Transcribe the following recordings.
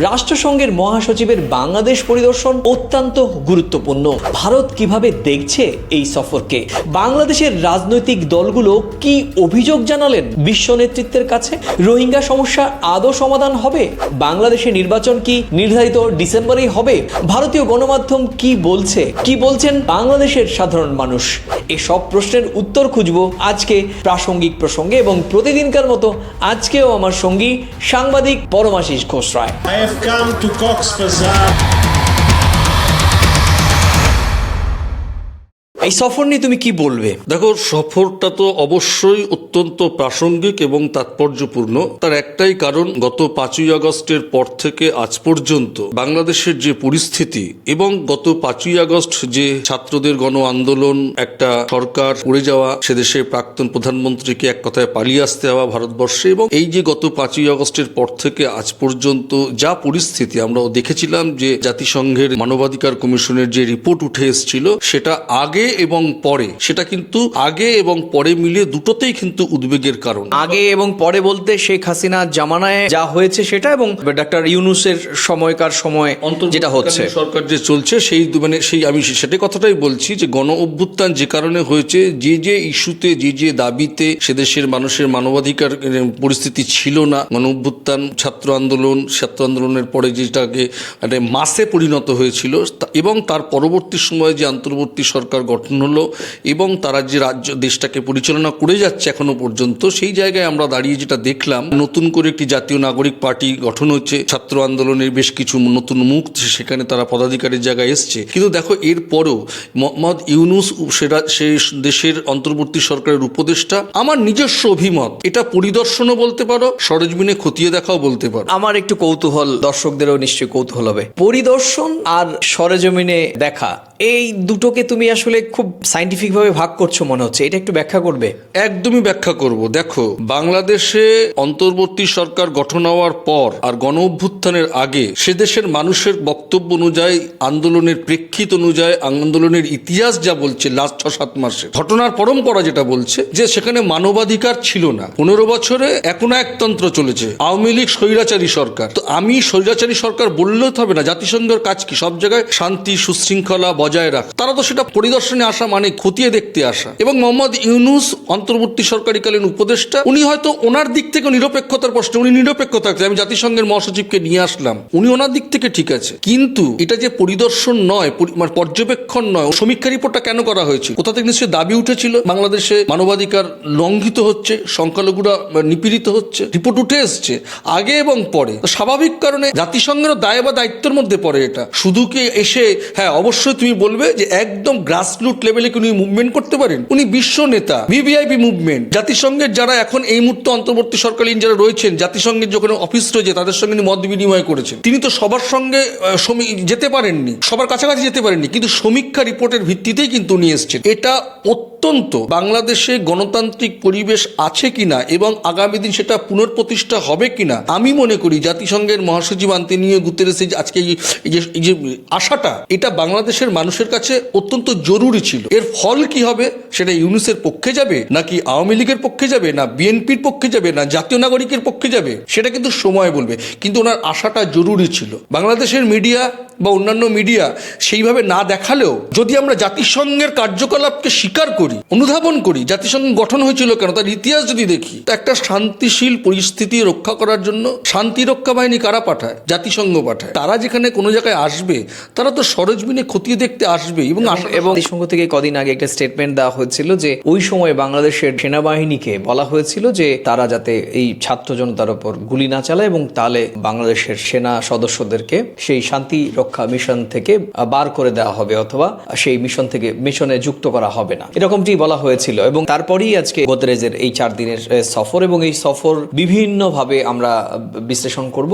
রাষ্ট্রসংঘের মহাসচিবের বাংলাদেশ পরিদর্শন অত্যন্ত গুরুত্বপূর্ণ। ভারত কীভাবে দেখছে এই সফরকে? বাংলাদেশের রাজনৈতিক দলগুলো কি অভিযোগ জানালেন বিশ্ব নেতৃত্বের কাছে? রোহিঙ্গা সমস্যা আদৌ সমাধান হবে? বাংলাদেশে নির্বাচন কি নির্ধারিত ডিসেম্বরেই হবে? ভারতীয় গণমাধ্যম কি বলছে? কি বলছেন বাংলাদেশের সাধারণ মানুষ? এসব প্রশ্নের উত্তর খুঁজব আজকে প্রাসঙ্গিক প্রসঙ্গে এবং প্রতিদিনকার মতো আজকেও আমার সঙ্গী সাংবাদিক পরমাশিস ঘোষ রায়। Have come to Cox Bazar. এই সফর নিয়ে তুমি কি বলবে? দেখো, সফরটা তো অবশ্যই অত্যন্ত প্রাসঙ্গিক এবং তাৎপর্যপূর্ণ। তার একটাই কারণ, গত পাঁচই আগস্টের পর থেকে আজ পর্যন্ত বাংলাদেশের যে পরিস্থিতি এবং গত পাঁচই আগস্ট যে ছাত্রদের গণ আন্দোলন, একটা সরকার পড়ে যাওয়া, সে দেশের প্রাক্তন প্রধানমন্ত্রীকে এক কথায় পালিয়ে আসতে হওয়া ভারতবর্ষে এবং এই যে গত পাঁচই আগস্টের পর থেকে আজ পর্যন্ত যা পরিস্থিতি আমরা দেখেছিলাম যে জাতিসংঘের মানবাধিকার কমিশনের যে রিপোর্ট উঠে এসেছিল, সেটা আগে এবং পরে। সেটা কিন্তু আগে এবং পরে মিলিয়ে দুটোতেই কিন্তু উদ্বেগের কারণ। আগে এবং পরে বলতে শেখ হাসিনা জামানায় যা হয়েছে সেটা এবং ডাক্তার ইউনুসের সময়কার সময় অন্তর যেটা হচ্ছে। সরকার যে চলছে সেই মানে সেই আমি সেটাই কথাটাই বলছি যে গণ অভ্যুত্থান যে কারণে হয়েছে যে যে ইস্যুতে যে যে দাবিতে সে দেশের মানুষের মানবাধিকার পরিস্থিতি ছিল না। গণ অভ্যুত্থান ছাত্র আন্দোলন ছাত্র আন্দোলনের পরে যেটাকে মানে মাসে পরিণত হয়েছিল এবং তার পরবর্তী সময়ে যে অন্তর্বর্তী সরকার গঠন হলো এবং তারা যে রাজ্য, দেশটাকে পরিচালনা করে যাচ্ছে এখনও পর্যন্ত, সেই জায়গায় আমরা দাঁড়িয়ে যেটা দেখলাম, নতুন করে একটি জাতীয় নাগরিক পার্টি গঠন হচ্ছে ছাত্র আন্দোলনের বেশ কিছু নতুন মুখ, সেখানে তারা পদাধিকারের জায়গায় এসছে। কিন্তু দেখো, এর পরেও মোহাম্মদ ইউনুস সেটা সে দেশের অন্তর্বর্তী সরকারের উপদেষ্টা, আমার নিজস্ব অভিমত, এটা পরিদর্শনও বলতে পারো, সরজমিনে খতিয়ে দেখাও বলতে পারো। আমার একটু কৌতূহল, দর্শকদেরও নিশ্চয়ই কৌতূহল হবে। পরিদর্শন আর সরেজমিনে দেখা, এই দুটোকে তুমি আসলে খুব সাইন্টিফিক ভাবে ভাগ করছ মনে হচ্ছে, এটা একটু ব্যাখ্যা করবে? একদমই ব্যাখ্যা করব। দেখো, বাংলাদেশে অন্তর্বর্তী সরকার গঠন হওয়ার পর আর গণ অভ্যুত্থানের আগে সে দেশের মানুষের বক্তব্য অনুযায়ী, আন্দোলনের প্রেক্ষিত অনুযায়ী, আন্দোলনের ইতিহাস যা বলছে লাস্ট ছ সাত মাসে, ঘটনার পরম্পরা যেটা বলছে, যে সেখানে মানবাধিকার ছিল না। পনেরো বছরে এখন একতন্ত্র চলেছে, আওয়ামী লীগ স্বৈরাচারী সরকার। তো আমি স্বৈরাচারী সরকার বললেও হবে না, জাতিসংঘের কাজ কি? সব জায়গায় শান্তি, সুশৃঙ্খলা বজায় রাখ। তারা তো সেটা পরিদর্শনে আসা মানে খতিয়ে দেখতে আসা। এবং মোহাম্মদ ইউনুস অন্তর্বর্তী সরকারিকালীন উপদেষ্টা, উনি হয়তো ওনার দিক থেকে নিরপেক্ষতার প্রশ্ন, উনি নিরপেক্ষ থাকতে আমি জাতিসংঘের মহাসচিবকে নিয়ে আসলাম। উনি ওনার দিক থেকে ঠিক আছে। কিন্তু এটা যে পরিদর্শন নয় মানে পর্যবেক্ষণ নয় সমীক্ষা রিপোর্টটা কেন করা হয়েছে কোথা থেকে নিশ্চয়ই দাবি উঠেছিল? বাংলাদেশে মানবাধিকার লঙ্ঘিত হচ্ছে, সংখ্যালঘুরা নিপীড়িত হচ্ছে, রিপোর্ট উঠে এসছে, আগে এবং পরে। স্বাভাবিক কারণে জাতিসংঘের দায় বা দায়িত্বের মধ্যে পড়ে এটা। শুধু কি এসে হ্যাঁ অবশ্যই তুমি বলবে যে একদম গ্রাসরুট লেভেলে কি উনি মুভমেন্ট করতে পারেন? উনি বিশ্ব নেতা ভিভিআইপি মুভমেন্ট জাতিসংঘের যারা এখন এই মুহূর্তে অন্তর্বর্তী সরকারীন যারা রয়েছেন, জাতিসংঘের যখন অফিস রয়েছে, তাদের সঙ্গে মত বিনিময় করেছেন। তিনি তো সবার সঙ্গে যেতে পারেননি, সবার কাছাকাছি যেতে পারেননি, কিন্তু সমীক্ষা রিপোর্টের ভিত্তিতেই কিন্তু উনি এসছেন। এটা অত্যন্ত বাংলাদেশে গণতান্ত্রিক পরিবেশ আছে কিনা এবং আগামী দিন সেটা পুনঃপ্রতিষ্ঠা হবে কিনা, আমি মনে করি জাতিসংঘের মহাসচিব আন্তনিও গুতেরেসের যে আজকে এই যে আশাটা, এটা বাংলাদেশের মানুষের কাছে অত্যন্ত জরুরি ছিল। এর ফল কি হবে? সেটা ইউনুসের পক্ষে যাবে নাকি আওয়ামী লীগের পক্ষে যাবে না বিএনপির পক্ষে যাবে না জাতীয় নাগরিকের পক্ষে যাবে? সেটা কিন্তু সময় বলবে। কিন্তু ওনার আশাটা জরুরি ছিল। বাংলাদেশের মিডিয়া বা অন্যান্য মিডিয়া সেইভাবে না দেখালেও যদি আমরা জাতিসংঘের কার্যকলাপকে স্বীকার করি অনুধাবন করি জাতিসংঘ গঠন হয়েছিল কেন তার ইতিহাস যদি দেখি তো একটা শান্তিশীল পরিস্থিতি রক্ষা করার জন্য শান্তি রক্ষা বাহিনী কারা পাঠায়? জাতিসংঘ পাঠায়। তারা যেখানে কোনো জায়গায় আসবে তারা তো সরজমিনে খতিয়ে দেখতে আসবে এবং এবং থেকে কদিন আগে একটা স্টেটমেন্ট দেওয়া হয়েছিল যে ওই সময় বাংলাদেশের সেনাবাহিনীকে বলা হয়েছিল যে তারা যাতে এই ছাত্র জনতার উপর গুলি না চালায় এবং তাহলে বাংলাদেশের সেনা সদস্যদেরকে সেই শান্তি রক্ষা মিশন থেকে বার করে দেওয়া হবে অথবা সেই মিশন থেকে মিশনে যুক্ত করা হবে না। এরকমটি বলা হয়েছিল এবং তারপরেই আজকে গোদরেজের এই চার দিনের সফর এবং এই সফর বিভিন্নভাবে আমরা বিশ্লেষণ করব।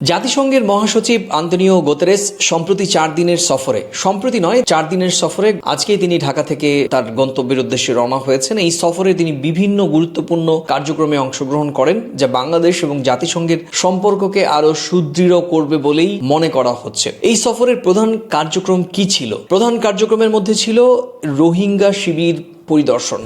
জাতিসংঘের মহাসচিব আন্তনিও গোতেরেস সম্প্রতি চার দিনের সফরে। সম্প্রতি নয়, চার দিনের সফরে আজকে তিনি ঢাকা থেকে তার গন্তব্যের উদ্দেশ্যে রওনা হয়েছেন। এই সফরে তিনি বিভিন্ন গুরুত্বপূর্ণ কার্যক্রমে অংশগ্রহণ করেন, যা বাংলাদেশ এবং জাতিসংঘের সম্পর্ককে আরও সুদৃঢ় করবে বলেই মনে করা হচ্ছে। এই সফরের প্রধান কার্যক্রম কি ছিল? প্রধান কার্যক্রমের মধ্যে ছিল রোহিঙ্গা শিবির পরিদর্শন।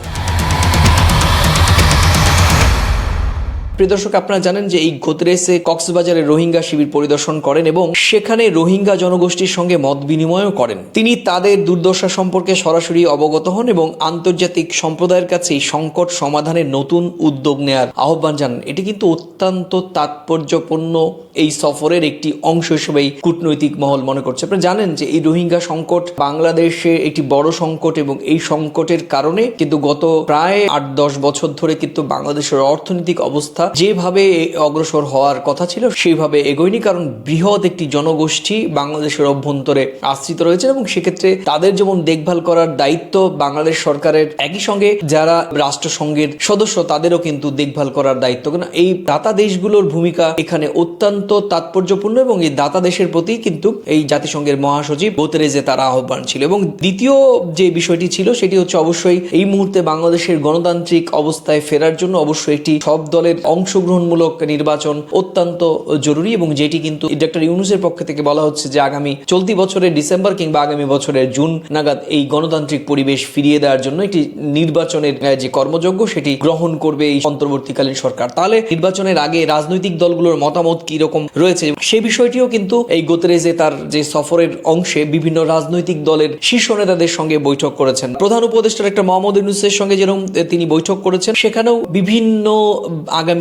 প্রিয় দর্শক, আপনারা জানেন যে এই গোতরেসে কক্সবাজারে রোহিঙ্গা শিবির পরিদর্শন করেন এবং সেখানে রোহিঙ্গা জনগোষ্ঠীর সঙ্গে মত বিনিময়ও করেন। তিনি তাদের দুর্দশা সম্পর্কে সরাসরি অবগত হন এবং আন্তর্জাতিক সম্প্রদায়ের কাছে এই সংকট সমাধানের নতুন উদ্যোগ নেয়ার আহ্বান জানান। এটি কিন্তু অত্যন্ত তাৎপর্যপূর্ণ এই সফরের একটি অংশ হিসেবেই কূটনৈতিক মহল মনে করছে। আপনারা জানেন যে এই রোহিঙ্গা সংকট বাংলাদেশে একটি বড় সংকট এবং এই সংকটের কারণে কিন্তু গত প্রায় আট দশ বছর ধরে কিন্তু বাংলাদেশের অর্থনৈতিক অবস্থা যেভাবে অগ্রসর হওয়ার কথা ছিল, সেইভাবে এগোয়নি, কারণ বৃহৎ একটি জনগোষ্ঠী বাংলাদেশের অভ্যন্তরে আশ্রিত রয়েছে এবং সেক্ষেত্রে তাদের যেমন দেখভাল করার দায়িত্ব বাংলাদেশ সরকারের একই সঙ্গে যারা রাষ্ট্রসংঘের সদস্য, তাদেরও কিন্তু দেখভাল করার দায়িত্ব। এই দাতা দেশগুলোর ভূমিকা এখানে অত্যন্ত তাৎপর্যপূর্ণ এবং এই দাতা দেশের প্রতি কিন্তু এই জাতিসংঘের মহাসচিব গোতরেজে তার আহ্বান ছিল। এবং দ্বিতীয় যে বিষয়টি ছিল, সেটি হচ্ছে অবশ্যই এই মুহূর্তে বাংলাদেশের গণতান্ত্রিক অবস্থায় ফেরার জন্য অবশ্যই একটি সব দলের অংশগ্রহণমূলক নির্বাচন অত্যন্ত জরুরি এবং যেটি কিন্তু ডক্টর ইউনুসের পক্ষ থেকে বলা হচ্ছে যে আগামী চলতি বছরের ডিসেম্বর কিংবা আগামী বছরের জুন নাগাদ এই গণতান্ত্রিক পরিবেশ ফিরিয়ে দেওয়ার জন্য একটি নির্বাচনের যে কর্মযজ্ঞ সেটি গ্রহণ করবে এই অন্তর্বর্তীকালীন সরকার। তাহলে নির্বাচনের আগে রাজনৈতিক দলগুলোর মতামত কি রকম রয়েছে? সে বিষয়টিও কিন্তু এই গোতরেজে তার যে সফরের অংশে বিভিন্ন রাজনৈতিক দলের শীর্ষ নেতাদের সঙ্গে বৈঠক করেছেন। প্রধান উপদেষ্টা একটা মোহাম্মদ ইউনুসের সঙ্গে যেরকম তিনি বৈঠক করেছেন, সেখানেও বিভিন্ন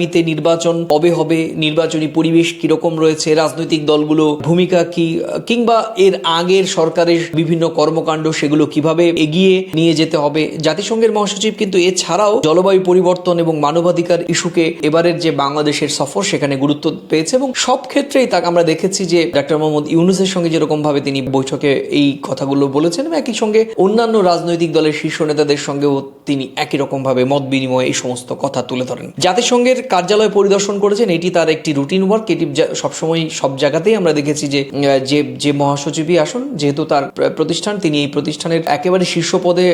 আগামীতে নির্বাচন কবে হবে? নির্বাচনী পরিবেশ কীরকম রয়েছে? রাজনৈতিক দলগুলো ভূমিকা কি? কিংবা এর আগের সরকারের বিভিন্ন কর্মকাণ্ড সেগুলো কীভাবে এগিয়ে নিয়ে যেতে হবে? জাতিসংঘের মহাসচিব কিন্তু এছাড়াও জলবায়ু পরিবর্তন এবং মানবাধিকার ইস্যুকে এবারের যে বাংলাদেশের সফর সেখানে গুরুত্ব পেয়েছে এবং সব ক্ষেত্রেই তাকে আমরা দেখেছি যে ডক্টর মোহাম্মদ ইউনুসের সঙ্গে যেরকম ভাবে তিনি বৈঠকে এই কথাগুলো বলেছেন এবং একই সঙ্গে অন্যান্য রাজনৈতিক দলের শীর্ষ নেতাদের সঙ্গেও তিনি একই রকম ভাবে মত বিনিময়ে এই সমস্ত কথা তুলে ধরেন। জাতিসংঘের কার্যালয় পরিদর্শন করেছেন, এটি তার একটি রুটিন ওয়ার্ক এটি সবসময় সব জায়গাতেই আমরা দেখেছি যে যে যে মহাসচিবই আসুন, যেহেতু তার প্রতিষ্ঠান, তিনি এই প্রতিষ্ঠানের একেবারে শীর্ষ পদে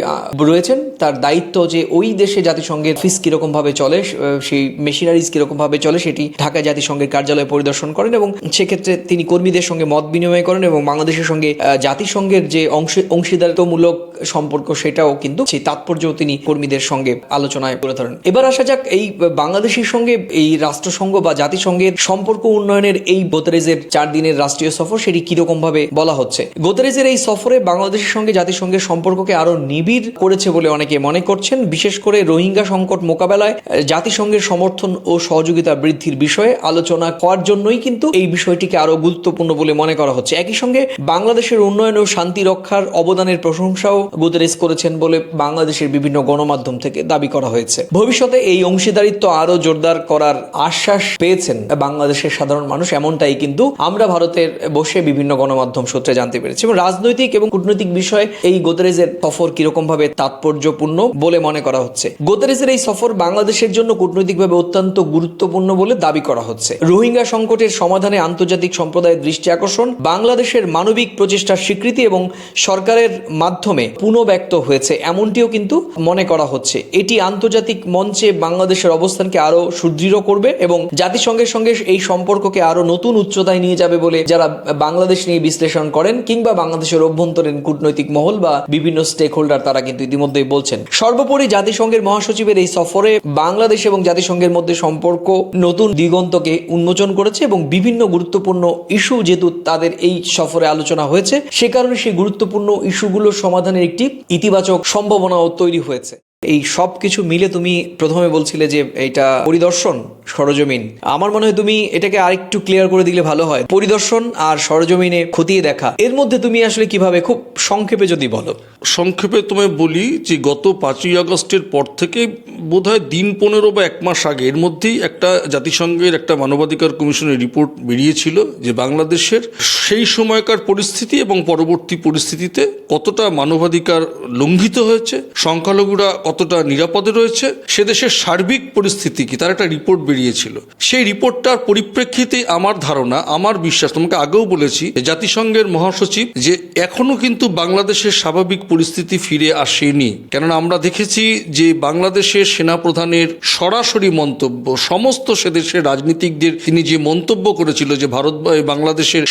রয়েছেন, তার দায়িত্ব যে ওই দেশে জাতিসংঘের ফিস কীরকম ভাবে চলে সেই মেশিনারিজ কীরকম ভাবে চলে, সেটি ঢাকা জাতিসংঘের কার্যালয় পরিদর্শন করেন এবং সেক্ষেত্রে তিনি কর্মীদের সঙ্গে মত বিনিময় করেন এবং বাংলাদেশের সঙ্গে জাতিসংঘের যে অংশ, অংশীদারিত্বমূলক সম্পর্ক, সেটাও কিন্তু সেই তাৎপর্য তিনি কর্মীদের সঙ্গে আলোচনায় তুলে ধরেন। এবার আসা যাক, এই বাংলাদেশের সঙ্গে এই রাষ্ট্রসংঘ বা জাতিসংঘের সম্পর্ক উন্নয়নের এই গোদরেজের চার দিনের রাষ্ট্রীয় সফর সেটি কীরকম ভাবে বলা হচ্ছে? গোদরেজের এই সফরে বাংলাদেশের সঙ্গে জাতিসংঘের সম্পর্ককে আরও নিবিড় করেছে বলে অনেকে মনে করছেন। বিশেষ করে রোহিঙ্গা সংকট মোকাবেলায় জাতিসংঘের সমর্থন ও সহযোগিতা বৃদ্ধির বিষয়ে আলোচনা করার জন্যই কিন্তু এই বিষয়টিকে আরও গুরুত্বপূর্ণ বলে মনে করা হচ্ছে। একই সঙ্গে বাংলাদেশের উন্নয়ন ও শান্তি রক্ষার অবদানের প্রশংসাও গুতেরেস করেছেন বলে বাংলাদেশের বিভিন্ন গণমাধ্যম থেকে দাবি করা হয়েছে। ভবিষ্যতে এই অংশীদারিত্ব আরও জোরদার করার আশ্বাস পেয়েছেন বাংলাদেশের সাধারণ মানুষ, এমনটাই কিন্তু আমরা ভারতের বসে বিভিন্ন গণমাধ্যম সূত্রে জানতে পেরেছি। এবং রাজনৈতিক এবং কূটনৈতিক বিষয়ে এই গোদরেজের সফর কীরকম ভাবে তাৎপর্যপূর্ণ বলে মনে করা হচ্ছে? গোদরেজের এই সফর বাংলাদেশের জন্য কূটনৈতিকভাবে অত্যন্ত গুরুত্বপূর্ণ বলে দাবি করা হচ্ছে। রোহিঙ্গা সংকটের সমাধানে আন্তর্জাতিক সম্প্রদায়ের দৃষ্টি আকর্ষণ, বাংলাদেশের মানবিক প্রচেষ্টার স্বীকৃতি এবং সরকারের মাধ্যমে পুনঃব্যক্ত হয়েছে, এমনটিও কিন্তু মনে করা হচ্ছে। এটি আন্তর্জাতিক মঞ্চে বাংলাদেশের অবস্থানকে আরও সুদৃঢ় করবে এবং জাতিসংঘের সঙ্গে এই সম্পর্ককে আরও নতুন উচ্চতায় নিয়ে যাবে বলে যারা বাংলাদেশ নিয়ে বিশ্লেষণ করেন কিংবা বাংলাদেশের অভ্যন্তরীণ কূটনৈতিক মহল বা বিভিন্ন স্টেক হোল্ডার তারা কিন্তু ইতিমধ্যেই বলছেন। সর্বোপরি জাতিসংঘের মহাসচিবের এই সফরে বাংলাদেশ এবং জাতিসংঘের মধ্যে সম্পর্ক নতুন দিগন্তকে উন্মোচন করেছে এবং বিভিন্ন গুরুত্বপূর্ণ ইস্যু যেহেতু তাদের এই সফরে আলোচনা হয়েছে, সে কারণে সেই গুরুত্বপূর্ণ ইস্যুগুলোর সমাধানের একটি ইতিবাচক সম্ভাবনাও তৈরি হয়েছে। এই সব কিছু মিলে তুমি প্রথমে বলছিলে যে এটা পরিদর্শন, সরজমিন। আমার মনে হয় তুমি এটাকে আরেকটু ক্লিয়ার করে দিলে ভালো হয়। পরিদর্শন আর সরজমিনে খতিয়ে দেখা। এর মধ্যে তুমি আসলে কীভাবে, খুব সংক্ষেপে যদি বলো। সংক্ষেপে তোমায় বলি যে গত পাঁচই আগস্টের পর থেকে বোধহয় দিন পনেরো বা এক মাস আগে এর মধ্যেই একটা জাতিসংঘের একটা মানবাধিকার কমিশনের রিপোর্ট বেরিয়েছিল যে বাংলাদেশের সেই সময়কার পরিস্থিতি এবং পরবর্তী পরিস্থিতিতে কতটা মানবাধিকার লঙ্ঘিত হয়েছে, সংখ্যালঘুরা কতটা নিরাপদে রয়েছে, সে দেশের সার্বিক পরিস্থিতি কি, তার একটা রিপোর্ট বেরিয়েছিল। সেই রিপোর্টটার পরিপ্রেক্ষিতে আমার ধারণা, আমার বিশ্বাস, তোমাকে আগেও বলেছি জাতিসংঘের মহাসচিব যে এখনও কিন্তু বাংলাদেশের স্বাভাবিক পরিস্থিতি ফিরে আসেনি। কেননা আমরা দেখেছি যে বাংলাদেশের সেনাপ্রধানের সরাসরি মন্তব্য, সমস্ত সে দেশের রাজনীতিকদের তিনি যে মন্তব্য করেছিল যে ভারত, বাংলাদেশের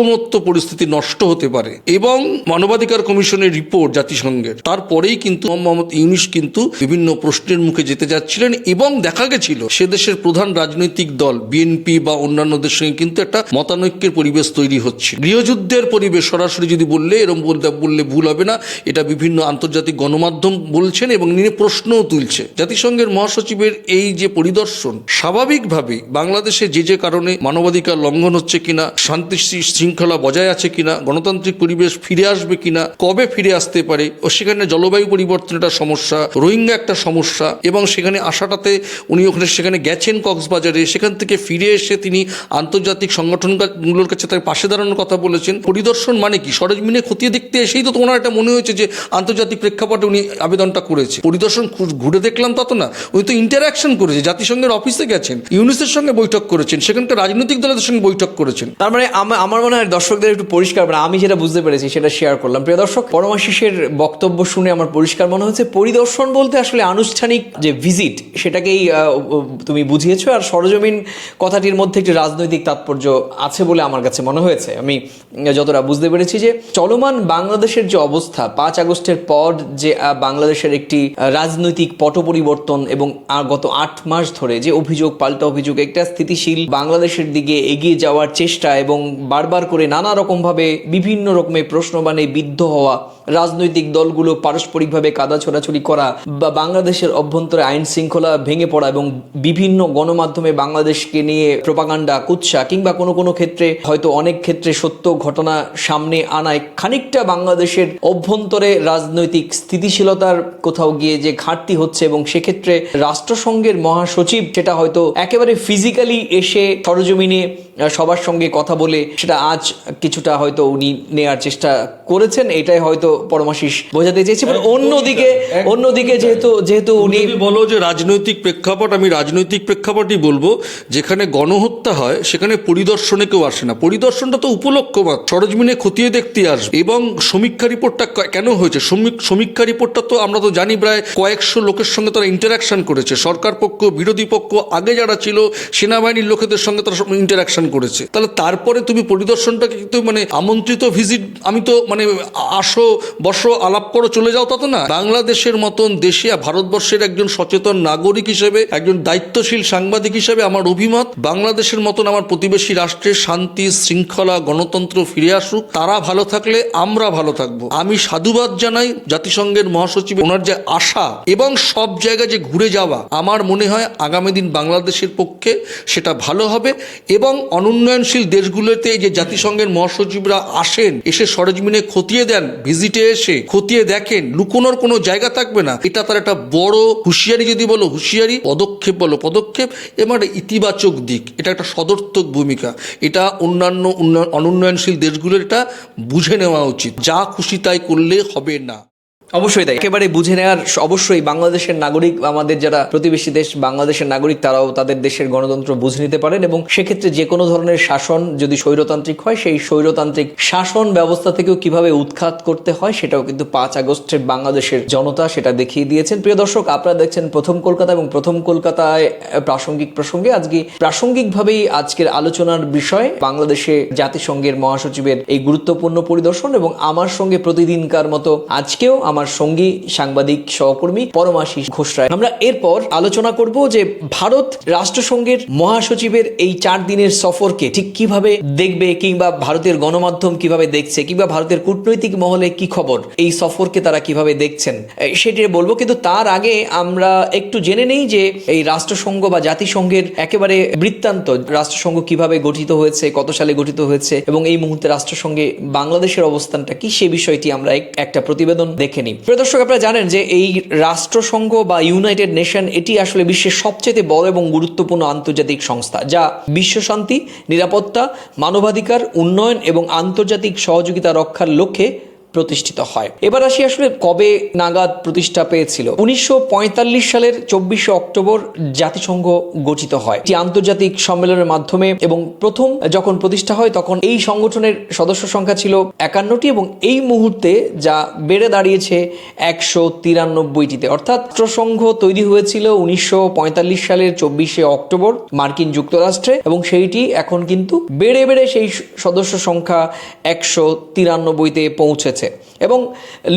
সার্বভৌমত্ব পরিস্থিতি নষ্ট হতে পারে এবং মানবাধিকার কমিশনের রিপোর্ট জাতিসংঘের। তারপরেই কিন্তু মোহাম্মদ ইউনিস কিন্তু বিভিন্ন প্রশ্নের মুখে যেতে যাচ্ছিলেন এবং দেখা গেছিল সে দেশের প্রধান রাজনৈতিক দল বিএনপি বা অন্যান্যদের সঙ্গে কিন্তু একটা মতানৈক্যের পরিবেশ তৈরি হচ্ছে। গৃহযুদ্ধের পরিবেশ সরাসরি যদি বললে বলতে বললে ভুল হবে না। এটা বিভিন্ন আন্তর্জাতিক গণমাধ্যম বলছেন এবং নিয়ে প্রশ্নও তুলছে। জাতিসংঘের মহাসচিবের এই যে পরিদর্শন, স্বাভাবিকভাবেই বাংলাদেশে যে যে কারণে মানবাধিকার লঙ্ঘন হচ্ছে কিনা শান্তি শৃঙ্খলা বজায় আছে কিনা, গণতান্ত্রিক পরিবেশ ফিরে আসবে কিনা, কবে ফিরে আসতে পারে, ও সেখানে জলবায়ু পরিবর্তন একটা সমস্যা, রোহিঙ্গা একটা সমস্যা, এবং সেখানে আসাটাতে উনি ওখানে সেখানে গেছেন কক্সবাজারে, সেখান থেকে ফিরে এসে তিনি আন্তর্জাতিক সংগঠনগুলোর কাছে তার পাশে দাঁড়ানোর কথা বলেছেন। পরিদর্শন মানে কি? সরেজমিনে খতিয়ে দেখতে এসেই তো ওনার একটা মনে হয়েছে যে আন্তর্জাতিক প্রেক্ষাপটে উনি আবেদনটা করেছে। পরিদর্শন ঘুরে দেখলাম তা তো না। উনি তো ইন্টারাকশন করেছে, জাতিসংঘের অফিসে গেছেন, ইউনিসের সঙ্গে বৈঠক করেছেন, সেখানকার রাজনৈতিক দলের সঙ্গে বৈঠক করেছেন। তার মানে আমার মনে হয় দর্শকদের একটু পরিষ্কার মানে আমি যেটা বুঝতে পেরেছি সেটা শেয়ার করলাম। প্রিয় দর্শক পরমাশিসের বক্তব্য শুনে আমার পরিষ্কার মনে হচ্ছে, পরিদর্শন বলতে আসলে আনুষ্ঠানিক যে ভিজিট সেটাকেই তুমি বুঝিয়েছো। আর সরজমিন কথাটির মধ্যে একটি রাজনৈতিক তাৎপর্য আছে বলে আমার কাছে মনে হয়েছে। আমি যতটা বুঝতে পেরেছি যে চলমান বাংলাদেশের যে অবস্থা, পাঁচ আগস্টের পর যে বাংলাদেশের একটি রাজনৈতিক পট পরিবর্তন এবং গত আট মাস ধরে যে অভিযোগ, পাল্টা অভিযোগ, একটা স্থিতিশীল বাংলাদেশের দিকে এগিয়ে যাওয়ার চেষ্টা এবং বারবার করে নানা রকমভাবে বিভিন্ন রকমের প্রশ্নবাণে বিদ্ধ হওয়া, রাজনৈতিক দলগুলো পারস্পরিকভাবে কাদা ছোড়াছড়ি করা বা বাংলাদেশের অভ্যন্তরে আইন শৃঙ্খলা ভেঙে পড়া এবং বিভিন্ন গণমাধ্যমে বাংলাদেশকে নিয়ে প্রপাগান্ডা, কুৎসা কিংবা কোনো কোনো ক্ষেত্রে হয়তো অনেক ক্ষেত্রে সত্য ঘটনা সামনে আনায় খানিকটা বাংলাদেশের অভ্যন্তরে রাজনৈতিক স্থিতিশীলতার কোথাও গিয়ে যে ঘাটতি হচ্ছে এবং সেক্ষেত্রে রাষ্ট্রসংঘের মহাসচিব সেটা হয়তো একেবারে ফিজিক্যালি এসে সরজমিনে সবার সঙ্গে কথা বলে সেটা আজ কিছুটা হয়তো উনি নেয়ার চেষ্টা করেছেন এটাই হয়তো পরমাশিস বোঝাতে চেয়েছি। But অন্যদিকে অন্যদিকে যেহেতু যেহেতু উনি বলো যে রাজনৈতিক প্রেক্ষাপট আমি রাজনৈতিক প্রেক্ষাপটই বলব যেখানে গণহত্যা হয় সেখানে পরিদর্শনে কেউ আসে না। পরিদর্শনটা তো উপলক্ষ মাত্র সরজমিনে খতিয়ে দেখতে আসবে। এবং সমীক্ষা রিপোর্টটা কেন হয়েছে? সমীক- সমীক্ষা রিপোর্টটা তো আমরা তো জানি প্রায় কয়েকশো লোকের সঙ্গে তারা ইন্টারাকশন করেছে। সরকার পক্ষ বিরোধী পক্ষ আগে যারা ছিল সেনাবাহিনীর লোকেদের সঙ্গে তারা ইন্টারাকশন করেছে। তাহলে তারপরে তুমি পরিদর্শনটাকে কিন্তু মানে আমন্ত্রিত ভিজিট আমি তো মানে আসো, বসো, আলাপ করো, চলে যাও তা তো না। বাংলাদেশের মতন দেশে ভারতবর্ষের একজন সচেতন নাগরিক হিসেবে, একজন দায়িত্বশীল সাংবাদিক হিসেবে আমার অভিমত, বাংলাদেশের মতন আমার প্রতিবেশী রাষ্ট্রের শান্তি, শৃঙ্খলা, গণতন্ত্র ফিরে আসুক, তারা ভালো থাকলে আমরা ভালো থাকব। আমি সাধুবাদ জানাই জাতিসংঘের মহাসচিব ওনার যে আশা এবং সব জায়গায় যে ঘুরে যাওয়া, আমার মনে হয় আগামী দিন বাংলাদেশের পক্ষে সেটা ভালো হবে এবং অনুন্নয়নশীল দেশগুলোতে যে জাতিসংঘের মহাসচিবরা আসেন, এসে সরজমিনে খতিয়ে দেন, ভিজিটে এসে খতিয়ে দেখেন, লুকোনোর কোনো জায়গা থাকবে না। এটা তার একটা বড় হুঁশিয়ারি যদি বলো, হুঁশিয়ারি, পদক্ষেপ বলো, পদক্ষেপ এবং একটা ইতিবাচক দিক। এটা একটা সদর্থক ভূমিকা। এটা অন্যান্য অনুন্নয়নশীল দেশগুলোর এটা বুঝে নেওয়া উচিত। যা খুশি তাই করলে হবে না। অবশ্যই তাই। একেবারে বুঝে নেওয়ার অবশ্যই বাংলাদেশের নাগরিক, আমাদের যারা প্রতিবেশী দেশ, বাংলাদেশের নাগরিক, তারাও তাদের দেশের গণতন্ত্র বুঝে নিতে পারেন এবং সেক্ষেত্রে যে কোনো ধরনের শাসন যদি স্বৈরতান্ত্রিক হয়, সেই স্বৈরতান্ত্রিক শাসন ব্যবস্থা থেকেও কীভাবে উৎখাত করতে হয়, সেটাও কিন্তু পাঁচ আগস্টের বাংলাদেশের জনতা সেটা দেখিয়ে দিয়েছেন। প্রিয় দর্শক, আপনারা দেখছেন প্রথম কলকাতা এবং প্রথম কলকাতায় প্রাসঙ্গিক প্রসঙ্গে আজকে প্রাসঙ্গিকভাবেই আজকের আলোচনার বিষয় বাংলাদেশে জাতিসংঘের মহাসচিবের এই গুরুত্বপূর্ণ পরিদর্শন এবং আমার সঙ্গে প্রতিদিনকার মতো আজকেও আমার সঙ্গী, সাংবাদিক, সহকর্মী পরমাশিস ঘোষ রায়। আমরা এরপর আলোচনা করব যে ভারত রাষ্ট্রসংঘের মহাসচিবের এই চার দিনের সফরকে ঠিক কীভাবে দেখবে কিংবা ভারতের গণমাধ্যম কীভাবে দেখছে, কিংবা ভারতের কূটনৈতিক মহলে কি খবর, এই সফরকে তারা কীভাবে দেখছেন সেটি বলব। কিন্তু তার আগে আমরা একটু জেনে নেই যে এই রাষ্ট্রসংঘ বা জাতিসংঘের একেবারে বৃত্তান্ত রাষ্ট্রসংঘ কীভাবে গঠিত হয়েছে, কত সালে গঠিত হয়েছে এবং এই মুহূর্তে রাষ্ট্রসংঘে বাংলাদেশের অবস্থানটা কি, সে বিষয়টি আমরা একটা প্রতিবেদন দেখে নিই। প্রিয় দর্শক, আপনারা জানেন যে এই রাষ্ট্রসংঘ বা ইউনাইটেড নেশন, এটি আসলে বিশ্বের সবচেয়ে বড় এবং গুরুত্বপূর্ণ আন্তর্জাতিক সংস্থা, যা বিশ্বশান্তি নিরাপত্তা, মানবাধিকার, উন্নয়ন এবং আন্তর্জাতিক সহযোগিতা রক্ষার লক্ষ্যে প্রতিষ্ঠিত হয়। এবার আসি আসলে কবে নাগাদ প্রতিষ্ঠা পেয়েছিল। উনিশশো পঁয়তাল্লিশ সালের চব্বিশে অক্টোবর জাতিসংঘ গঠিত হয়। একটি আন্তর্জাতিক সম্মেলনের মাধ্যমে এবং প্রথম যখন প্রতিষ্ঠা হয় তখন এই সংগঠনের সদস্য সংখ্যা ছিল একান্নটি এবং এই মুহূর্তে যা বেড়ে দাঁড়িয়েছে একশো তিরানব্বইটিতে। অর্থাৎ রাষ্ট্রসংঘ তৈরি হয়েছিল উনিশশো পঁয়তাল্লিশ সালের চব্বিশে অক্টোবর মার্কিন যুক্তরাষ্ট্রে এবং সেইটি এখন কিন্তু বেড়ে বেড়ে সেই সদস্য সংখ্যা একশো তিরানব্বইতে পৌঁছেছে। এবং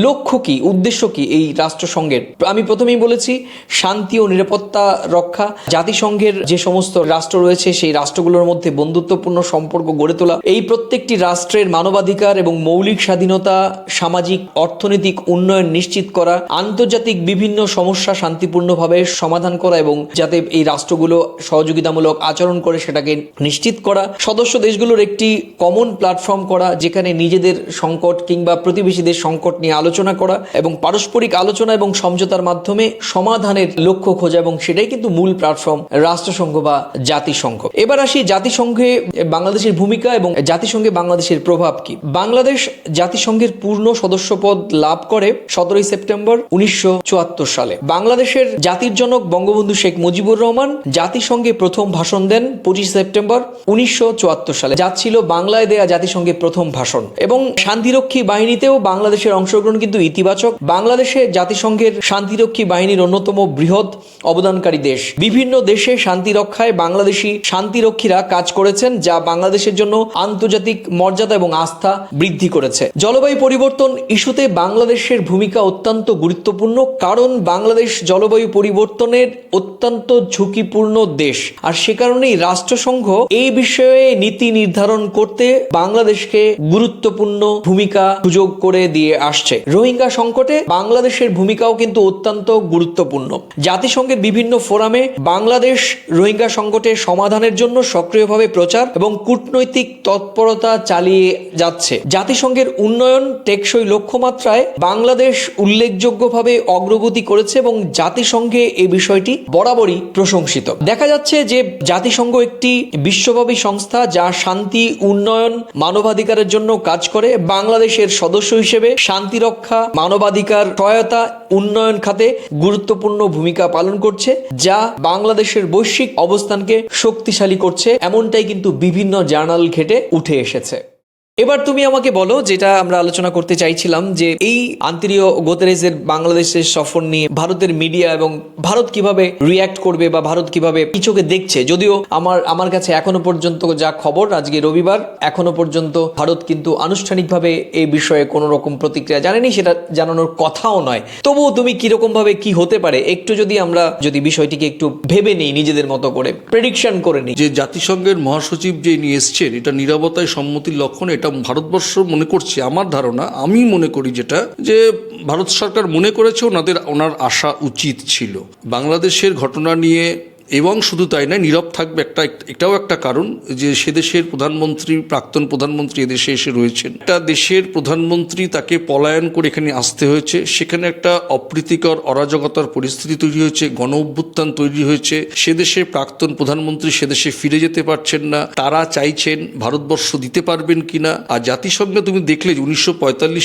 লক্ষ্য কি, উদ্দেশ্য কি এই রাষ্ট্রসংঘের? আমি প্রথমেই বলেছি, শান্তি ও নিরাপত্তা রক্ষা, জাতিসংঘের যে সমস্ত রাষ্ট্র রয়েছে, সেই রাষ্ট্রগুলোর মধ্যে বন্ধুত্বপূর্ণ সম্পর্ক গড়ে তোলা, এই প্রত্যেকটি রাষ্ট্রের মানবাধিকার এবং মৌলিক স্বাধীনতা, সামাজিক, অর্থনৈতিক উন্নয়ন নিশ্চিত করা, আন্তর্জাতিক বিভিন্ন সমস্যা শান্তিপূর্ণভাবে সমাধান করা এবং যাতে এই রাষ্ট্রগুলো সহযোগিতামূলক আচরণ করে সেটাকে নিশ্চিত করা, সদস্য দেশগুলোর একটি কমন প্ল্যাটফর্ম করা, যেখানে নিজেদের সংকট কিংবা প্রতিবেশীদের সংকট নিয়ে আলোচনা করা এবং পারস্পরিক আলোচনা এবং সমঝোতার মাধ্যমে সমাধানের লক্ষ্য খোঁজা এবং সেটাই কিন্তু মূল প্ল্যাটফর্ম রাষ্ট্রসংঘ বা জাতিসংঘ। এবার আসি জাতিসংঘে বাংলাদেশের ভূমিকা এবং জাতিসংঘে বাংলাদেশের প্রভাব কি? বাংলাদেশ জাতিসংঘের পূর্ণ সদস্যপদ লাভ করে সতেরোই সেপ্টেম্বর উনিশশো চুয়াত্তর সালে। বাংলাদেশের জাতির জনক বঙ্গবন্ধু শেখ মুজিবুর রহমান জাতিসংঘে প্রথম ভাষণ দেন পঁচিশ সেপ্টেম্বর উনিশশো চুয়াত্তর সালে। যা ছিল বাংলায় দেয়া জাতিসংঘের প্রথম ভাষণ এবং শান্তিরক্ষী বাহিনীতেও বাংলাদেশের অংশগ্রহণ কিন্তু ইতিবাচক। বাংলাদেশে জাতিসংঘের শান্তিরক্ষী বাহিনীর অন্যতম বৃহৎ অবদানকারী দেশ। বিভিন্ন দেশে শান্তি রক্ষায় বাংলাদেশি শান্তিরক্ষীরা কাজ করেছেন, যা বাংলাদেশের জন্য আন্তর্জাতিক মর্যাদা এবং আস্থা বৃদ্ধি করেছে। জলবায়ু পরিবর্তন ইস্যুতে বাংলাদেশের ভূমিকা অত্যন্ত গুরুত্বপূর্ণ, কারণ বাংলাদেশ জলবায়ু পরিবর্তনের অত্যন্ত ঝুঁকিপূর্ণ দেশ। আর সে কারণেই রাষ্ট্রসংঘ এই বিষয়ে নীতি নির্ধারণ করতে বাংলাদেশকে গুরুত্বপূর্ণ ভূমিকা সুযোগ করে দিয়ে আসছে। রোহিঙ্গা সংকটে বাংলাদেশের ভূমিকাও কিন্তু অত্যন্ত গুরুত্বপূর্ণ। জাতিসংঘের বিভিন্ন ফোরামে বাংলাদেশ রোহিঙ্গা সংকটের সমাধানের জন্য সক্রিয়ভাবে প্রচার এবং কূটনৈতিক তৎপরতা চালিয়ে যাচ্ছে। জাতিসংঘের উন্নয়ন টেকসই লক্ষ্যমাত্রায় বাংলাদেশ উল্লেখযোগ্যভাবে অগ্রগতি করেছে এবং জাতিসংঘে এই বিষয়টি বরাবরই প্রশংসিত। দেখা যাচ্ছে যে জাতিসংঘ একটি বিশ্বব্যাপী সংস্থা যা শান্তি, উন্নয়ন, মানবাধিকারের জন্য কাজ করে। বাংলাদেশের সদস্য হিসেবে শান্তি রক্ষা, মানবাধিকার, সহায়তা, উন্নয়ন খাতে গুরুত্বপূর্ণ ভূমিকা পালন করছে, যা বাংলাদেশের বৈশ্বিক অবস্থানকে শক্তিশালী করছে। এমনটাই কিন্তু বিভিন্ন জার্নাল ঘেটে উঠে এসেছে। এবার তুমি আমাকে বলো, যেটা আমরা আলোচনা করতে চাইছিলাম, যে এই আন্তরীয় গোতরেজের বাংলাদেশের সফর নিয়ে ভারতের মিডিয়া এবং ভারত কীভাবে রিয়্যাক্ট করবে বা ভারত কীভাবে কি চোখে দেখছে। যদিও আমার আমার কাছে এখনও পর্যন্ত যা খবর, আজকে রবিবার, এখনও পর্যন্ত ভারত কিন্তু আনুষ্ঠানিকভাবে এই বিষয়ে কোনো রকম প্রতিক্রিয়া জানেনি সেটা জানানোর কথাও নয়। তবুও তুমি কীরকম ভাবে কি হতে পারে, একটু যদি আমরা যদি বিষয়টিকে একটু ভেবে নিই নিজেদের মতো করে প্রেডিকশন করে নিই। যে জাতিসংঘের মহাসচিব যে নিয়ে এসছেন, এটা নিরাপত্তায় সম্মতির লক্ষণ এটা ভারতবর্ষ মনে করছে, আমার ধারণা, আমি মনে করি যেটা, যে ভারত সরকার মনে করেছে ওনাদের, ওনার আসা উচিত ছিল। বাংলাদেশের ঘটনা নিয়ে এবং শুধু তাই নয়, নীরব থাকবে একটা, এটাও একটা কারণ যে সে দেশের প্রধানমন্ত্রী, প্রাক্তন প্রধানমন্ত্রী এদেশে এসে রয়েছেন। একটা দেশের প্রধানমন্ত্রী তাকে পলায়ন করে এখানে আসতে হয়েছে। সেখানে একটা অপ্রীতিকর অরাজকতার পরিস্থিতি তৈরি হয়েছে, গণ অভ্যুত্থান তৈরি হয়েছে। সে দেশের প্রাক্তন প্রধানমন্ত্রী সে দেশে ফিরে যেতে পারছেন না। তারা চাইছেন ভারতবর্ষ দিতে পারবেন কিনা। আর জাতিসংঘে তুমি দেখলে উনিশশো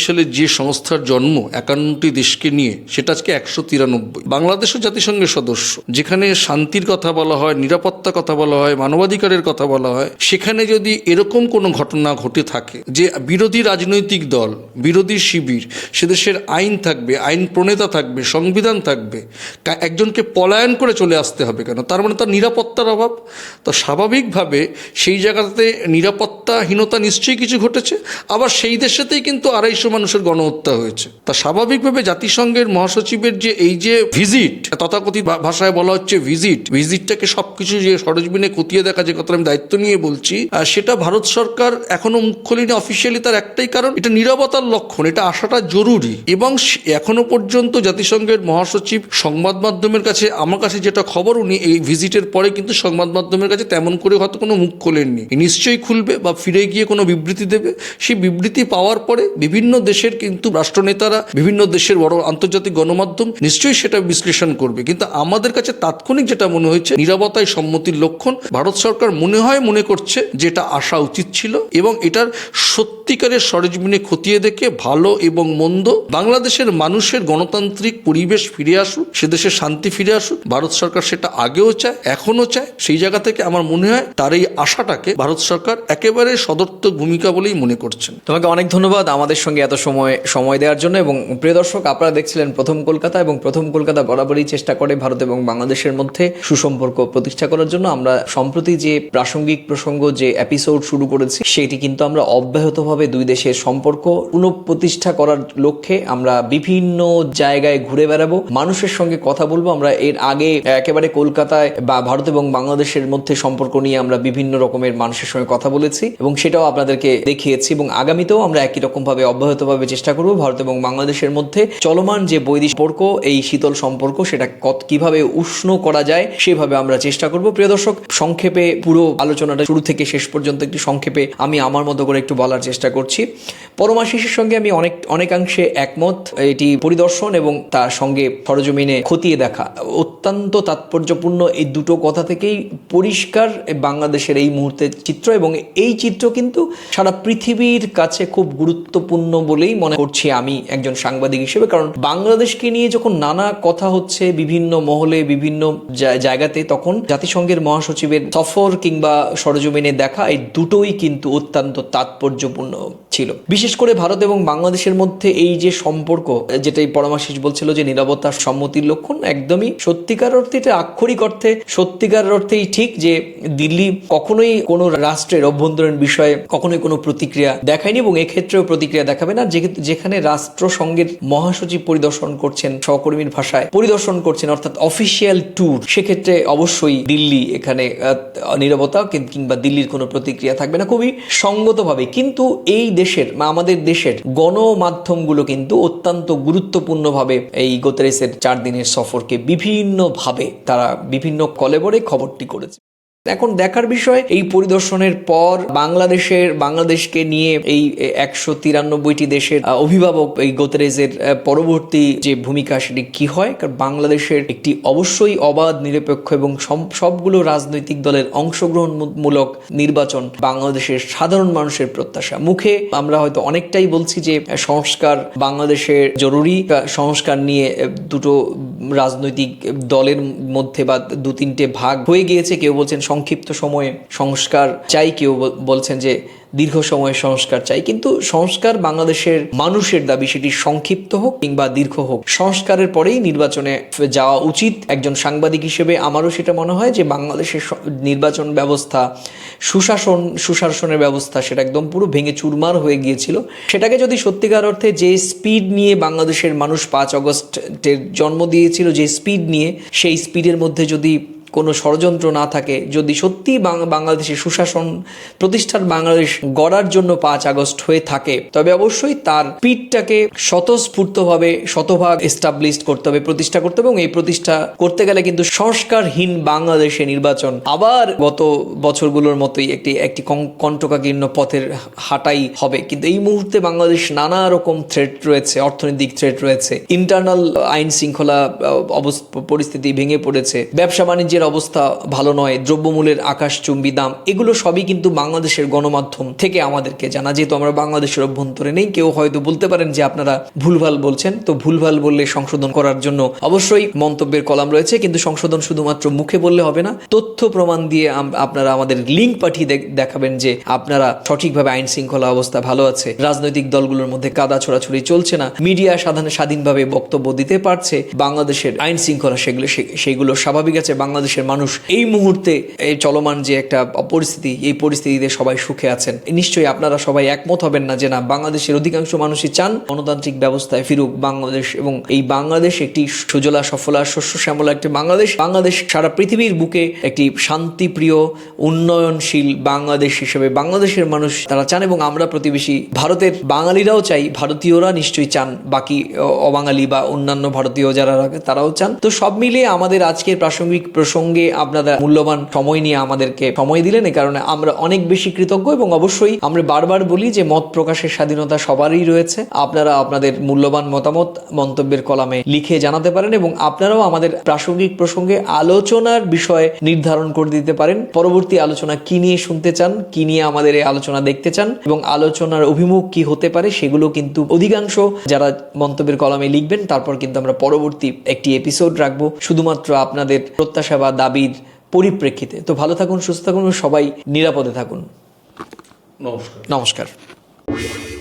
সালে যে সংস্থার জন্ম একান্নটি দেশকে নিয়ে, সেটা আজকে একশো তিরানব্বই। বাংলাদেশও জাতিসংঘের সদস্য, যেখানে শান্তির কথা বলা হয়, নিরাপত্তা কথা বলা হয়, মানবাধিকারের কথা বলা হয়, সেখানে যদি এরকম কোনো ঘটনা ঘটে থাকে যে বিরোধী রাজনৈতিক দল, বিরোধী শিবির, সে দেশের আইন থাকবে, আইন প্রণেতা থাকবে, সংবিধান থাকবে একজনকে পলায়ন করে চলে আসতে হবে কেন? তার মানে তার নিরাপত্তার অভাব। তো স্বাভাবিকভাবে সেই জায়গাতে নিরাপত্তাহীনতা নিশ্চয়ই কিছু ঘটেছে, আবার সেই দেশেতেই কিন্তু আড়াইশো মানুষের গণহত্যা হয়েছে। তা স্বাভাবিকভাবে জাতিসংঘের মহাসচিবের যে এই যে ভিজিট তথাকথিত ভাষায় বলা হচ্ছে ভিজিট ভিজিটটাকে সবকিছু যে সরজমিনে খতিয়ে দেখা যে কথা আমি দায়িত্ব নিয়ে বলছি সেটা ভারত সরকার এখনও মুখ খোলেনি অফিসিয়ালি তার একটাই কারণ, এটা নিরাপত্তার লক্ষণ, এটা আসাটা জরুরি। এবং এখনও পর্যন্ত জাতিসংঘের মহাসচিব সংবাদ মাধ্যমের কাছে, আমার কাছে যেটা খবর, উনি এই ভিজিটের পরে কিন্তু সংবাদ মাধ্যমের কাছে তেমন করে হয়তো কোনো মুখ খোলেননি। নিশ্চয়ই খুলবে বা ফিরে গিয়ে কোনো বিবৃতি দেবে। সেই বিবৃতি পাওয়ার পরে বিভিন্ন দেশের কিন্তু রাষ্ট্রনেতারা, বিভিন্ন দেশের বড় আন্তর্জাতিক গণমাধ্যম নিশ্চয়ই সেটা বিশ্লেষণ করবে। কিন্তু আমাদের কাছে তাৎক্ষণিক যেটা মনে হয়েছে। নিরাপত্তায় সম্মতির লক্ষণ ভারত সরকার মনে হয় মনে করছে যে এটা আসা উচিত ছিল এবং এটার সত্যিকারের সরজমিনে খতিয়ে দেখে ভালো এবং মন্দ বাংলাদেশের মানুষের গণতান্ত্রিক পরিবেশ ফিরে আসুক, সে দেশে শান্তি ফিরে আসুক। ভারত সরকার সেটা আগেও চায়, এখনও চায়। সেই জায়গা থেকে আমার মনে হয় তার এই আশাটাকে ভারত সরকার একেবারে সদর্থক ভূমিকা বলেই মনে করছেন। তোমাকে অনেক ধন্যবাদ আমাদের সঙ্গে এত সময় সময় দেওয়ার জন্য এবং প্রিয় দর্শক, আপনারা দেখছিলেন প্রথম কলকাতা এবং প্রথম কলকাতা বরাবরই চেষ্টা করে ভারত এবং বাংলাদেশের মধ্যে সুসম্পর্ক প্রতিষ্ঠা করার জন্য আমরা সম্প্রতি যে প্রাসঙ্গিক প্রসঙ্গ যে এপিসোড শুরু করেছি সেটি কিন্তু আমরা অব্যাহতভাবে দুই দেশের সম্পর্ক পুনঃপ্রতিষ্ঠা করার লক্ষ্যে আমরা বিভিন্ন জায়গায় ঘুরে বেড়াবো। মানুষের সঙ্গে কথা বলব। আমরা এর আগে একেবারে কলকাতায় বা ভারত এবং বাংলাদেশের মধ্যে সম্পর্ক নিয়ে আমরা বিভিন্ন রকমের মানুষের সঙ্গে কথা বলেছি এবং সেটাও আপনাদেরকে দেখিয়েছি এবং আগামীতেও আমরা একই রকম ভাবে অব্যাহতভাবে চেষ্টা করব ভারত এবং বাংলাদেশের মধ্যে চলমান যে বৈদেশিক সম্পর্ক, এই শীতল সম্পর্ক, সেটা কত কীভাবে উষ্ণ করা যায় সেভাবে আমরা চেষ্টা করব। প্রিয় দর্শক, সংক্ষেপে পুরো আলোচনাটা শুরু থেকে শেষ পর্যন্ত একটু সংক্ষেপে আমি আমার মতো করে একটু বলার চেষ্টা করছি। পরমাশিসের সঙ্গে আমি অনেক, অনেকাংশে একমত। এটি পরিদর্শন এবং তার সঙ্গে সরজমিনে খতিয়ে দেখা। অত্যন্ত তাৎপর্যপূর্ণ এই দুটো কথা থেকেই পরিষ্কার বাংলাদেশের এই মুহূর্তের চিত্র এবং এই চিত্র কিন্তু সারা পৃথিবীর কাছে খুব গুরুত্বপূর্ণ বলেই মনে করছি আমি একজন সাংবাদিক হিসেবে। কারণ বাংলাদেশকে নিয়ে যখন নানা কথা হচ্ছে, বিভিন্ন মহলে, বিভিন্ন জা- জায়গাতে তখন জাতিসংঘের মহাসচিবের সফর কিংবা সরজমিনে দেখা এই দুটোই কিন্তু অত্যন্ত তাৎপর্যপূর্ণ। ছিল। বিশেষ করে ভারত এবং বাংলাদেশের মধ্যে এই যে সম্পর্ক যেটাই পরামর্শ বলছিল যে নিরাপত্তার সম্মতির লক্ষণ একদমই সত্যিকার অর্থে এটা আক্ষরিক অর্থে, সত্যিকার অর্থেই ঠিক যে দিল্লি কখনোই কোনো রাষ্ট্রের অভ্যন্তরীণ বিষয়ে কখনোই কোনো প্রতিক্রিয়া দেখায়নি এবং এক্ষেত্রেও প্রতিক্রিয়া দেখাবে না। যেখানে রাষ্ট্রসংঘের মহাসচিব পরিদর্শন করছেন, সহকর্মীর ভাষায় পরিদর্শন করছেন, অর্থাৎ অফিসিয়াল ট্যুর সেক্ষেত্রে অবশ্যই দিল্লি এখানে কিং- কিংবা দিল্লির কোনো প্রতিক্রিয়া থাকবে না। খুবই সঙ্গতভাবে। কিন্তু এই দেশের বা আমাদের দেশের গণমাধ্যমগুলো কিন্তু অত্যন্ত গুরুত্বপূর্ণভাবে এই গোতরেসের চার দিনের সফরকে বিভিন্নভাবে তারা বিভিন্ন কলেবরে খবরটি করেছে। এখন দেখার বিষয়, এই পরিদর্শনের পর বাংলাদেশের, বাংলাদেশকে নিয়ে এই একশো তিরানব্বইটি দেশের অভিভাবক এই গোতরেজের পরবর্তী যে ভূমিকা সেটি কি হয়? কারণ বাংলাদেশের একটি অবশ্যই অবাধ, নিরপেক্ষ এবং সবগুলো রাজনৈতিক দলের অংশগ্রহণমূলক নির্বাচন বাংলাদেশের সাধারণ মানুষের প্রত্যাশা। মুখে আমরা হয়তো অনেকটাই বলছি যে সংস্কার বাংলাদেশের জরুরি সংস্কার নিয়ে দুটো রাজনৈতিক দলের মধ্যে বা দু তিনটে ভাগ হয়ে গিয়েছে। কেউ বলছেন সংক্ষিপ্ত সময়ে সংস্কার চাই, কেউ বল- বলছেন যে দীর্ঘ সময়ে সংস্কার চাই। কিন্তু সংস্কার বাংলাদেশের মানুষের দাবি, সেটি সংক্ষিপ্ত হোক কিংবা দীর্ঘ হোক। সংস্কারের পরেই নির্বাচনে যাওয়া উচিত একজন সাংবাদিক হিসেবে। আমারও সেটা মনে হয় যে বাংলাদেশের নির্বাচন ব্যবস্থা, সুশাসন, সুশাসনের ব্যবস্থা, সেটা একদম পুরো ভেঙে চুরমার হয়ে গিয়েছিল। সেটাকে যদি সত্যিকার অর্থে যে স্পিড নিয়ে বাংলাদেশের মানুষ পাঁচ অগস্টের জন্ম দিয়েছিল, যে স্পিড নিয়ে সেই স্পিডের মধ্যে যদি কোনো ষড়যন্ত্র না থাকে যদি সত্যি বাংলাদেশে সুশাসন প্রতিষ্ঠার বাংলাদেশ গড়ার জন্য পাঁচ আগস্ট হয়ে থাকে তবে অবশ্যই তার পিঠটাকে স্বতঃস্ফূর্তভাবে শতভাগ এস্টাবলিশ করতে হবে প্রতিষ্ঠা করতে হবে এবং এই প্রতিষ্ঠা করতে গেলে কিন্তু সংস্কারহীন বাংলাদেশে নির্বাচন আবার গত বছরগুলোর মতোই একটি একটি কং- কণ্টকাকীর্ণ পথের হাঁটাই হবে। কিন্তু এই মুহূর্তে বাংলাদেশ নানা রকম থ্রেট রয়েছে অর্থনৈতিক থ্রেট রয়েছে ইন্টারনাল আইন শৃঙ্খলা আহ, অবস- পরিস্থিতি ভেঙে পড়েছে ব্যবসা বাণিজ্যের অবস্থা ভালো নয়, দ্রব্যমূল্যের আকাশচুম্বী দাম, এগুলো সবই কিন্তু বাংলাদেশের গণমাধ্যম থেকে আমাদেরকে জানা। যেহেতু আমরা বাংলাদেশের অভ্যন্তরে নেই, কেউ হয়তো বলতে পারেন যে আপনারা ভুলভাল বলছেন। তো ভুলভাল বললে সংশোধন করার জন্য অবশ্যই মন্তব্যের কলাম রয়েছে, কিন্তু সংশোধন শুধুমাত্র মুখে বললে হবে না। তথ্য প্রমাণ দিয়ে আপনারা আমাদের লিঙ্ক পাঠিয়ে দেখ- দেখাবেন যে আপনারা সঠিকভাবে আইন শৃঙ্খলা অবস্থা ভালো আছে। রাজনৈতিক দলগুলোর মধ্যে কাদা ছোড়াছুড়ি চলছে না। মিডিয়া সাধারণ স্বাধীনভাবে বক্তব্য দিতে পারছে। বাংলাদেশের আইন শৃঙ্খলা সেগুলো সেগুলো স্বাভাবিক আছে। বাংলাদেশের মানুষ এই মুহূর্তে এই চলমান যে একটা পরিস্থিতি, এই পরিস্থিতিতে সবাই সুখে আছেন। নিশ্চয়ই আপনারা সবাই একমত হবেন না যে না, বাংলাদেশের অধিকাংশ মানুষই চান গণতান্ত্রিক ব্যবস্থায় ফিরুক। বাংলাদেশ এবং এই বাংলাদেশ একটি সুজলা, সফলা শস্য শ্যামলা একটি বাংলাদেশ। বাংলাদেশ সারা পৃথিবীর বুকে একটি শান্তিপ্রিয়, উন্নয়নশীল বাংলাদেশ হিসেবে বাংলাদেশের মানুষ তারা চান এবং আমরা প্রতিবেশী ভারতের বাঙালিরাও চাই, ভারতীয়রা নিশ্চয়ই চান। বাকি অবাঙালি বা অন্যান্য ভারতীয় যারা তারাও চান। তো সব মিলিয়ে আমাদের আজকের প্রাসঙ্গিক প্রসঙ্গে আপনারা মূল্যবান সময় নিয়ে আমাদেরকে সময় দিলেন এই কারণে আমরা অনেক বেশি কৃতজ্ঞ এবং অবশ্যই আমরা বারবার বলি যে মত প্রকাশের স্বাধীনতা সবারই রয়েছে। আপনারা আপনাদের মূল্যবান মতামত মন্তব্যের কলামে লিখে জানাতে পারেন এবং আপনারাও আমাদের প্রাসঙ্গিক প্রসঙ্গে আলোচনার বিষয় নির্ধারণ করে দিতে পারেন। পরবর্তী আলোচনা কি নিয়ে শুনতে চান, কি নিয়ে আমাদের এই আলোচনা দেখতে চান এবং আলোচনার অভিমুখ কি হতে পারে সেগুলো কিন্তু অধিকাংশ যারা মন্তব্যের কলামে লিখবেন, তারপর কিন্তু আমরা পরবর্তী একটি এপিসোড রাখব। শুধুমাত্র আপনাদের প্রত্যাশা বা দাবির পরিপ্রেক্ষিতে। তো ভালো থাকুন সুস্থ থাকুন সবাই নিরাপদে থাকুন। নমস্কার। নমস্কার।